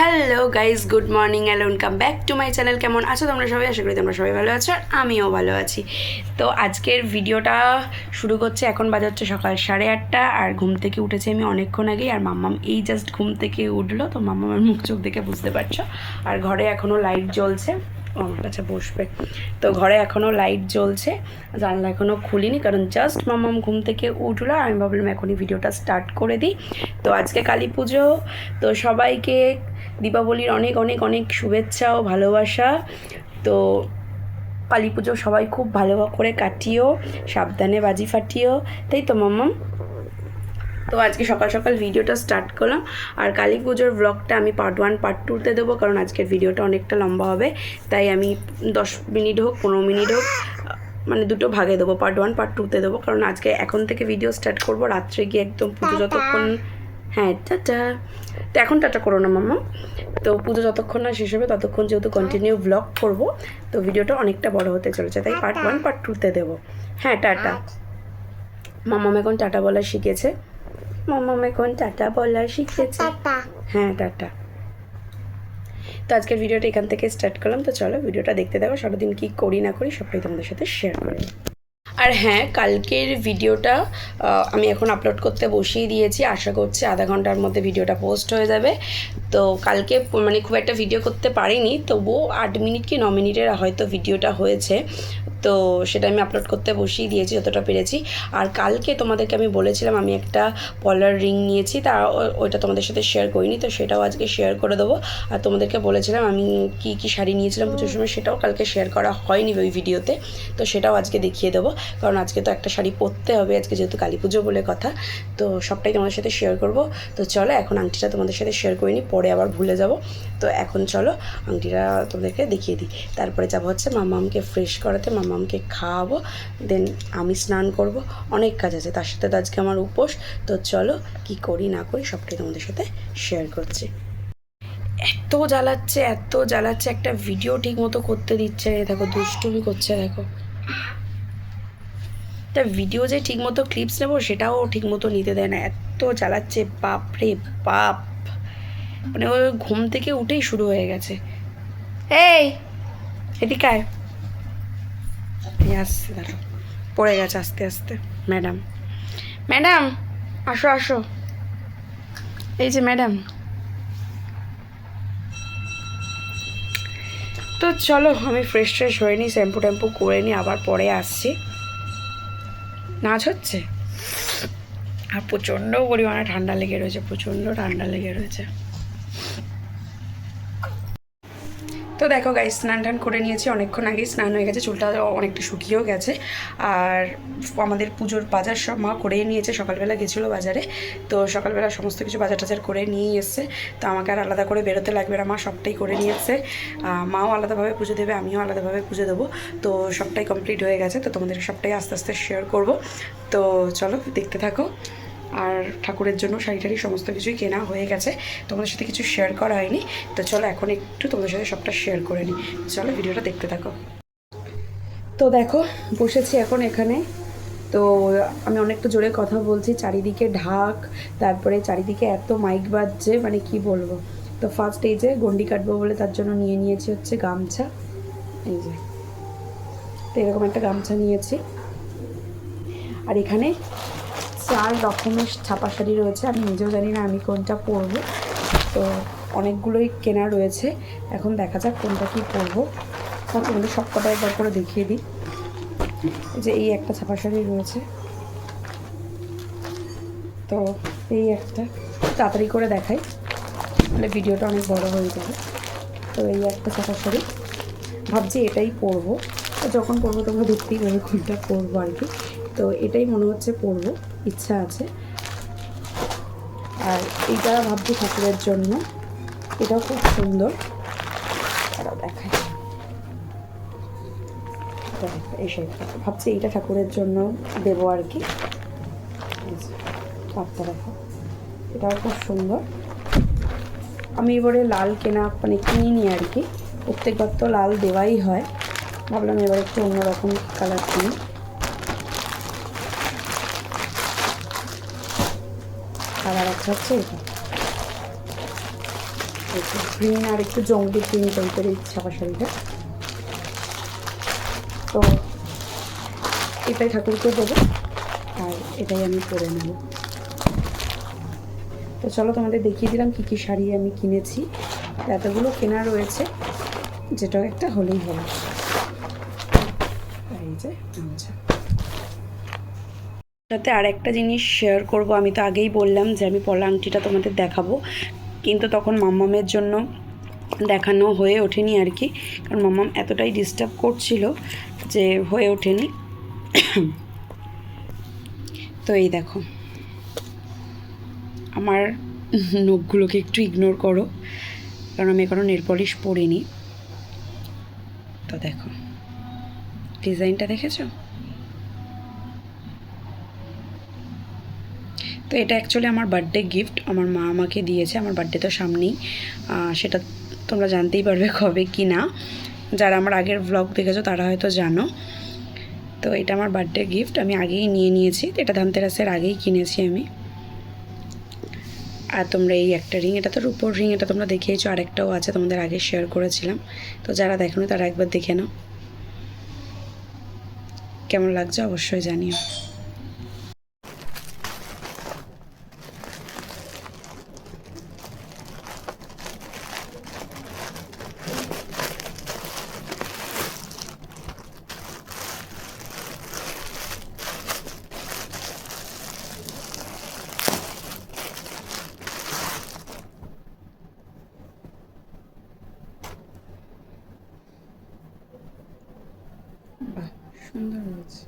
Hello guys good morning and welcome back to my channel কেমন আছো তোমরা সবাই? আশা করি তোমরা সবাই ভালো আছো আর আমিও ভালো আছি। তো আজকের ভিডিওটা শুরু করছে এখন বাজে হচ্ছে সকাল সাড়ে আটটা আর ঘুম থেকে উঠেছি আমি অনেকক্ষণ আগেই। আর মাম্মাম এই জাস্ট ঘুম থেকে উঠল। তো মাম্মামের মুখ চোখ দেখে বুঝতে পারছ। আর ঘরে এখনও লাইট জ্বলছে। আমার কাছে বসবে। তো ঘরে এখনও লাইট জ্বলছে। জানলা এখনও খুলিনি, কারণ জাস্ট মামাম ঘুম থেকে উঠল। আর আমি ভাবলাম এখনই ভিডিওটা স্টার্ট করে দিই। তো আজকে কালী পুজো। তো সবাইকে দীপাবলির অনেক অনেক অনেক শুভেচ্ছা ও ভালোবাসা। তো কালী পুজো সবাই খুব ভালো করে কাটিও সাবধানে বাজি ফাটিও। তাই তো মাম্মাম তো আজকে সকাল সকাল ভিডিওটা স্টার্ট করলাম। আর কালী পুজোর ব্লগটা আমি পার্ট ওয়ান পার্ট টুতে দেবো কারণ আজকের ভিডিওটা অনেকটা লম্বা হবে। তাই আমি দশ মিনিট হোক পনেরো মিনিট হোক মানে দুটো ভাগে দেবো। পার্ট ওয়ান পার্ট টুতে দেবো কারণ আজকে এখন থেকে ভিডিও স্টার্ট করব। রাত্রে গিয়ে একদম পুজো যতক্ষণ হ্যাঁ টাটা। তো এখন টাটা করো না মাম্মা। তো পুজো যতক্ষণ না শেষ হবে ততক্ষণ যেহেতু কন্টিনিউ ব্লগ করব তো ভিডিওটা অনেকটা বড় হতে চলেছে। তাই পার্ট ওয়ান পার্ট টুতে দেবো। হ্যাঁ টাটা। মাম্মাম এখন টাটা বলা শিখেছে। মাম্মাম এখন টাটা বলা শিখেছে। হ্যাঁ টাটা। তো আজকের ভিডিওটা এখান থেকে স্টার্ট করলাম। তো চলো ভিডিওটা দেখতে দেখো সারাদিন কী করি না করি সবটাই তোমাদের সাথে শেয়ার করি আর হ্যাঁ কালকের ভিডিওটা আমি এখন আপলোড করতে বসিয়ে দিয়েছি। আশা করছি আধা ঘণ্টার মধ্যে ভিডিওটা পোস্ট হয়ে যাবে। তো কালকে মানে খুব একটা ভিডিও করতে পারিনি, তবুও আট মিনিট কি ন মিনিটের হয়তো ভিডিওটা হয়েছে। তো সেটা আমি আপলোড করতে বসিয়ে দিয়েছি যতটা পেরেছি। আর কালকে তোমাদেরকে আমি বলেছিলাম আমি একটা পলার রিং নিয়েছি, তা ওইটা তোমাদের সাথে শেয়ার করিনি, তো সেটাও আজকে শেয়ার করে দেবো। আর তোমাদেরকে বলেছিলাম আমি কি কি শাড়ি নিয়েছিলাম পুজোর সময় সেটাও কালকে শেয়ার করা হয়নি ওই ভিডিওতে, তো সেটাও আজকে দেখিয়ে দেবো। কারণ আজকে তো একটা শাড়ি পরতে হবে, আজকে যেহেতু কালী পুজো বলে কথা, তো সবটাই তোমাদের সাথে শেয়ার করব। তো চলো এখন আংটিটা তোমাদের সাথে শেয়ার করিনি, পরে আবার ভুলে যাব। তো এখন চলো আংটিটা তোমাদেরকে দেখিয়ে দিই। তারপরে যাব হচ্ছে মামামকে ফ্রেশ করাতে মামামকে খাওয়াবো দেন আমি স্নান করব। অনেক কাজ আছে, তার সাথে তো আজকে আমার উপোস। তো চলো, কি করি না করি সবটাই তোমাদের সাথে শেয়ার করছি। এত জ্বালাচ্ছে এত জ্বালাচ্ছে, একটা ভিডিও ঠিক মতো করতে দিচ্ছে দেখো, দুষ্টুমি করছে, দেখো। একটা ভিডিও যে ঠিক মতো ক্লিপস নেব, সেটাও ঠিক মতো নিতে দেয় না। এত জ্বালাচ্ছে বাপ রে বাপ। মানে ওই ঘুম থেকে উঠেই শুরু হয়ে গেছে। এই, এদিকে এই আসছে পড়ে গেছে আস্তে আস্তে। ম্যাডাম। ম্যাডাম, আসো আসো। এই যে ম্যাডাম। তো চলো, আমি ফ্রেশ ট্রেশ হয়ে নিই শ্যাম্পু ট্যাম্পু করে নিই, আবার পরে আসছি। নাচ হচ্ছে? আর প্রচণ্ড পরিমাণে ঠান্ডা লেগে রয়েছে, প্রচণ্ড ঠান্ডা লেগে রয়েছে। তো দেখো গাই স্নান টান করে নিয়েছি। অনেকক্ষণ আগেই স্নান হয়ে গেছে, চুলটা অনেকটা শুকিয়েও গেছে। আর আমাদের পুজোর বাজার সব মা করেই নিয়েছে, সকালবেলা গেছিল বাজারে। তো সকালবেলা সমস্ত কিছু বাজার টাজার করে নিয়েই এসছে। তো আমাকে আর আলাদা করে বেরোতে লাগবে না, মা সবটাই করে নিয়ে মাও আলাদাভাবে পুজো দেবে, আমিও আলাদাভাবে পুজো দেবো। তো সবটাই কমপ্লিট হয়ে গেছে, তো তোমাদের সবটাই আস্তে আস্তে শেয়ার করব। তো চলো, দেখতে থাকো। আর ঠাকুরের জন্য শাড়ি টাড়ি সমস্ত কিছুই কেনা হয়ে গেছে। তোমাদের সাথে কিছু শেয়ার করা হয়নি। তো চলো এখন একটু তোমাদের সাথে সবটা শেয়ার করে নিই চলো ভিডিওটা দেখতে থাকো। তো দেখো, বসেছি এখন এখানে। তো আমি অনেকটা জোরে কথা বলছি, চারিদিকে ঢাক, তারপরে চারিদিকে এত মাইক বাজছে মানে কি বলব? তো ফার্স্ট এই যে গন্ডি কাটবো বলে তার জন্য নিয়ে নিয়েছি হচ্ছে গামছা। এই যে। তো এরকম একটা গামছা নিয়েছি। আর এখানে চার রকমের ছাপা শাড়ি রয়েছে। আমি নিজেও জানি না আমি কোনটা পরবো। তো অনেকগুলোই কেনা রয়েছে। এখন দেখা যাক কোনটা কি পরবো। তোমাদের সব কটা একবার করে দেখিয়ে দিই। যে এই একটা ছাপা শাড়ি রয়েছে। তো এই একটা। তাড়াতাড়ি করে দেখাই। তাহলে ভিডিওটা অনেক বড় হয়ে যাবে। তো এই একটা ছাপা শাড়ি। ভাবছি এটাই পরবো। যখন পরবো তোমরা দেখতেই পাবে কোনটা পরবো আর কি। তো এটাই মনে হচ্ছে পরবো। ইচ্ছা আছে। আর এইটা ভাবছি ঠাকুরের জন্য। এটাও খুব সুন্দর। তারাও এটা এই ভাবছি এইটা ঠাকুরের জন্য দেবো আর কি। এই দেখো। এটাও খুব সুন্দর। আমি এবারে লাল কেনা মানে কিনিনি আর কি। প্রত্যেকবার তো লাল দেওয়াই হয়। ভাবলাম এবার একটু অন্যরকম কালার কিনি। একটা হচ্ছে এটা গ্রিন আর একটু জঙ্গলি গ্রিন টাইপের এই ছাপা তো এটাই ঠাকুরকে দেবো, আর এটাই আমি পরে নেব। তো চলো তোমাদের দেখিয়ে দিলাম কী কী শাড়ি আমি কিনেছি। এতগুলো কেনা রয়েছে যেটা একটা হলেই হবে। এই যে গামছা সাথে আর একটা জিনিস শেয়ার করব। আমি তো আগেই বললাম যে আমি পলা আংটিটা তোমাদের দেখাবো। কিন্তু তখন মাম্মামের জন্য দেখানো হয়ে ওঠেনি আর কি। কারণ মাম্মাম এতটাই ডিস্টার্ব করছিল যে হয়ে ওঠেনি। তো এই দেখো। আমার নখগুলোকে একটু ইগনোর করো। কারণ আমি এখনও নেল পলিশ পরিনি। তো দেখো। ডিজাইনটা দেখেছ? তো এটা অ্যাকচুয়ালি আমার বার্থডে গিফট আমার মা আমাকে দিয়েছে, আমার বার্থডে তো সামনেই। সেটা তোমরা জানতেই পারবে কবে কি না। যারা আমার আগের ব্লগ দেখেছ, তারা হয়তো জানো। তো এটা আমার বার্থডে গিফট আমি আগেই নিয়ে নিয়েছি। এটা ধানতেরাসের আগেই কিনেছি আমি। আর তোমরা এই একটা রিং এটা তো রূপোর রিং এটা তোমরা দেখিয়েছো, আরেকটাও আছে, তোমাদের আগে শেয়ার করেছিলাম। তো যারা দেখো তারা একবার দেখে নাও। কেমন লাগছে অবশ্যই জানিও বাহ সুন্দর হয়েছে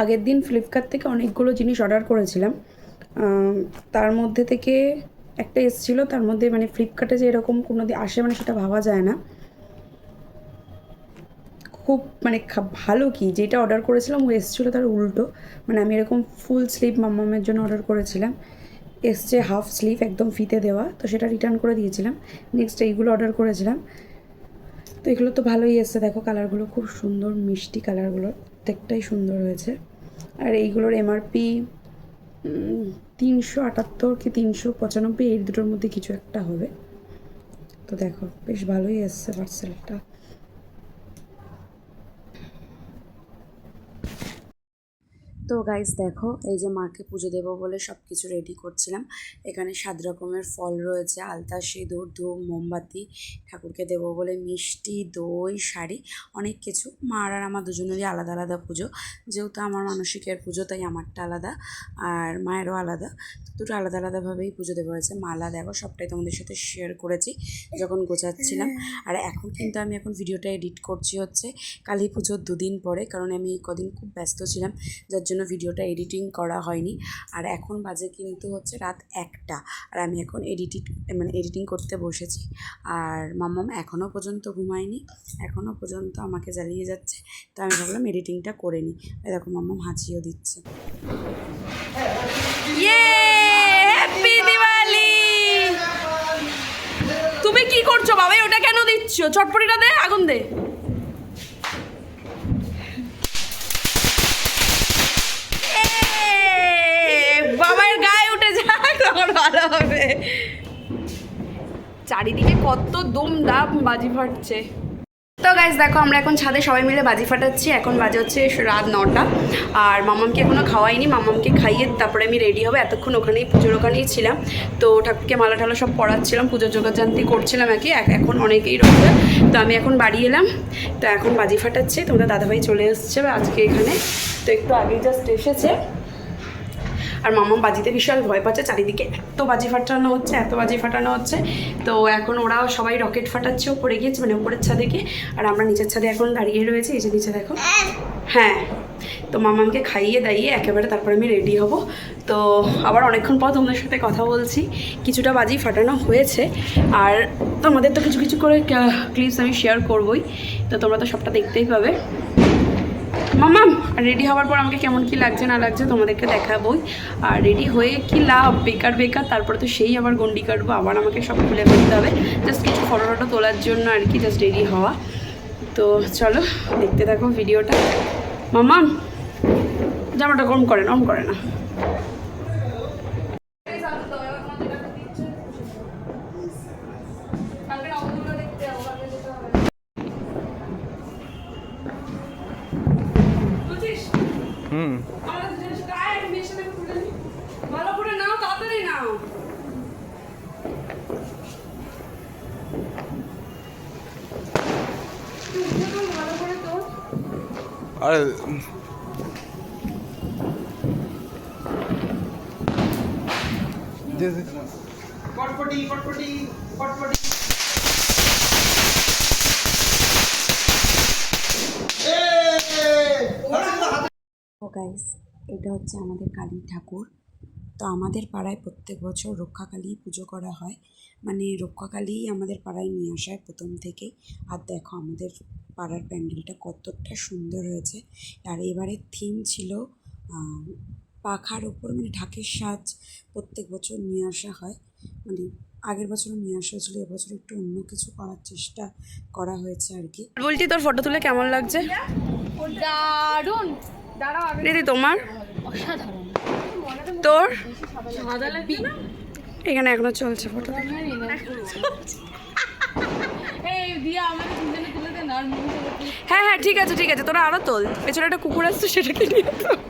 আগের দিন ফ্লিপকার্ট থেকে অনেকগুলো জিনিস অর্ডার করেছিলাম। তার মধ্যে থেকে একটা এসেছিল, তার মধ্যে মানে ফ্লিপকার্টে যে এরকম কোনো দিন আসে মানে সেটা ভাবা যায় না। খুব মানে ভালো কি, যেটা অর্ডার করেছিলাম ও এসেছিল তার উল্টো। মানে আমি এরকম ফুল স্লিভ মাম্মামের জন্য অর্ডার করেছিলাম। এসছে হাফ স্লিভ একদম ফিতে দেওয়া, তো সেটা রিটার্ন করে দিয়েছিলাম। নেক্সট এইগুলো অর্ডার করেছিলাম। তো এগুলো তো ভালোই এসছে, দেখো কালারগুলো খুব সুন্দর, মিষ্টি কালারগুলো প্রত্যেকটাই সুন্দর হয়েছে। আর এইগুলোর এমআরপি তিনশো আটাত্তর কি তিনশো পঁচানব্বই, এই দুটোর মধ্যে কিছু একটা হবে। তো দেখো, বেশ ভালোই আসছে পার্সেলটা তো গাইস দেখো, এই যে মাকে পুজো দেবো বলে সব কিছু রেডি করছিলাম। এখানে সাত রকমের ফল রয়েছে, আলতা, সিঁদুর, ধূপ, মোমবাতি, ঠাকুরকে দেবো বলে মিষ্টি, দই, শাড়ি, অনেক কিছু। মার আর আমার দুজনেরই আলাদা আলাদা পুজো। যেহেতু আমার মানসিকের পুজো, তাই আমারটা আলাদা, আর মায়েরও আলাদা। দুটো আলাদা আলাদাভাবেই পুজো দেওয়া হয়েছে। মালা দেখো, সবটাই তোমাদের সাথে শেয়ার করেছি, যখন গোছাচ্ছিলাম। আর এখন কিন্তু আমি এখন ভিডিওটা এডিট করছি হচ্ছে কালী পুজোর দুদিন পরে, কারণ আমি কদিন খুব ব্যস্ত ছিলাম, যার জন্য ভিডিওটা এডিটিং করা হয়নি। আর এখন বাজে কিন্তু হচ্ছে রাত একটা। আর আমি এখন এডিটিং মানে এডিটিং করতে বসেছি। আর মাম্মাম এখনও পর্যন্ত ঘুমায়নি। এখনও পর্যন্ত আমাকে জ্বালিয়ে যাচ্ছে। তো আমি ভাবলাম এডিটিংটা করে নিই। দেখো মাম্মাম হাঁচিও দিচ্ছে। তুমি কি করছ বাবা ওটা কেন দিচ্ছ? চটপটিটা দে, আগুন দে এ, বাবার গায়ে উঠে যাক তখন ভালো হবে। চারিদিকে কত দুম দাম বাজি ফাটছে। তো গাইজ দেখো, আমরা এখন ছাদে সবাই মিলে বাজি ফাটাচ্ছি। এখন বাজে হচ্ছে রাত নটা। আর মামামকে এখনও খাওয়াইনি, মামামকে খাইয়ে তারপরে আমি রেডি হবে। এতক্ষণ ওখানেই, পুজোর ওখানেই ছিলাম। তো ঠাকুরকে মালা টালা সব পড়াচ্ছিলাম পুজোর যোগাযান্তি করছিলাম আর কি। এখন অনেকেই রয়েছে। তো আমি এখন বাড়ি এলাম। তো এখন বাজি ফাটাচ্ছি। তোমরা দাদাভাই চলে এসছে আজকে এখানে। তো একটু আগেই জাস্ট এসেছে। আর মামাম বাজিতে বিশাল ভয় পাচ্ছে, চারিদিকে এত বাজি ফাটানো হচ্ছে, এত বাজি ফাটানো হচ্ছে। তো এখন ওরা সবাই রকেট ফাটাচ্ছে ওপরে গিয়েছে মানে উপরের ছাদে গিয়ে আর আমরা নিচের ছাদে এখন দাঁড়িয়ে রয়েছে, এই যে নিচে দেখো। হ্যাঁ তো মামামকে খাইয়ে দাইয়ে একেবারে তারপরে আমি রেডি হব। তো আবার অনেকক্ষণ পর তোমাদের সাথে কথা বলছি, কিছুটা বাজি ফাটানো হয়েছে। আর তোমাদের তো কিছু কিছু করে ক্লিপস আমি শেয়ার করবই। তো তোমরা তো সবটা দেখতেই পাবে। মামাম রেডি হওয়ার পর আমাকে কেমন কি লাগছে না লাগছে তোমাদেরকে দেখাবোই। আর রেডি হয়ে কি লাভ? বেকার বেকার, তারপরে তো সেই আবার গন্ডি কাটবো, আবার আমাকে সব খুলে ফেলতে হবে। জাস্ট কিছু ফটো টটো তোলার জন্য আর কি জাস্ট রেডি হওয়া। তো চলো, দেখতে থাকো ভিডিওটা মামা, জামাটা কম করে না কম করে না আরে দে দে। ও গাইস এটা হচ্ছে আমাদের কালী ঠাকুর। তো আমাদের পাড়ায় প্রত্যেক বছর রক্ষাকালী পুজো করা হয়। মানে রক্ষাকালী আমাদের পাড়ায় নিয়ে আসা হয় প্রথম থেকেই। আর দেখো আমাদের পাড়ার প্যান্ডেলটা কতটা সুন্দর হয়েছে। আর এবারের থিম ছিল পাখার ওপর মানে ঢাকের সাজ প্রত্যেক বছর নিয়ে আসা হয়। মানে আগের বছরও নিয়ে আসা হয়েছিল এবছর একটু অন্য কিছু করার চেষ্টা করা হয়েছে আর কি। বলছি তোর ফটো তুলে কেমন লাগছে? দারুণ! দিদি তোমার? অসাধারণ। তোর? এখানে এখনও চলছে ফটো হ্যাঁ হ্যাঁ ঠিক আছে ঠিক আছে তোরা আরও তোল। পেছনে একটা কুকুর আসছে সেটাকে নিয়ে তো।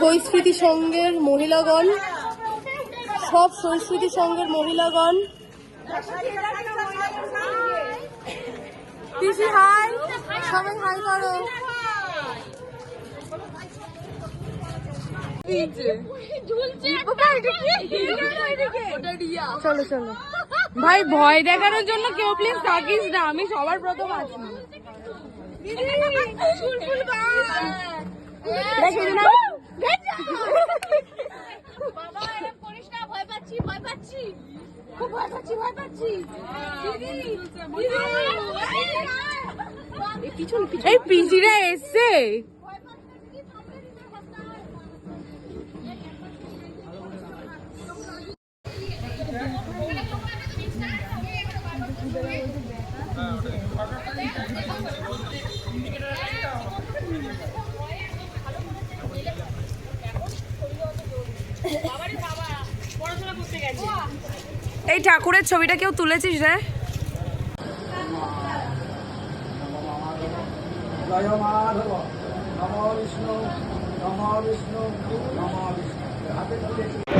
সংস্কৃতি সংঘের মহিলাগণ সব সংস্কৃতি সংঘের মহিলাগণ। পিসি হাই। সবাই হাই করো। চলো চলো। ভাই ভয় দেখানোর জন্য কেউ প্লিজ থাকিস না আমি সবার প্রথম আছি দেখে দিন বাবা এরকম করিস না ভয় পাচ্ছি ভয় পাচ্ছি। খুব ভয় পাচ্ছি ভয় পাচ্ছি। দিদি দিদি এই পিসিরা এসছে। এই ঠাকুরের ছবিটা কেউ তুলেছিস রে? নম বিষ্ণু নম বিষ্ণু নম বিষ্ণু।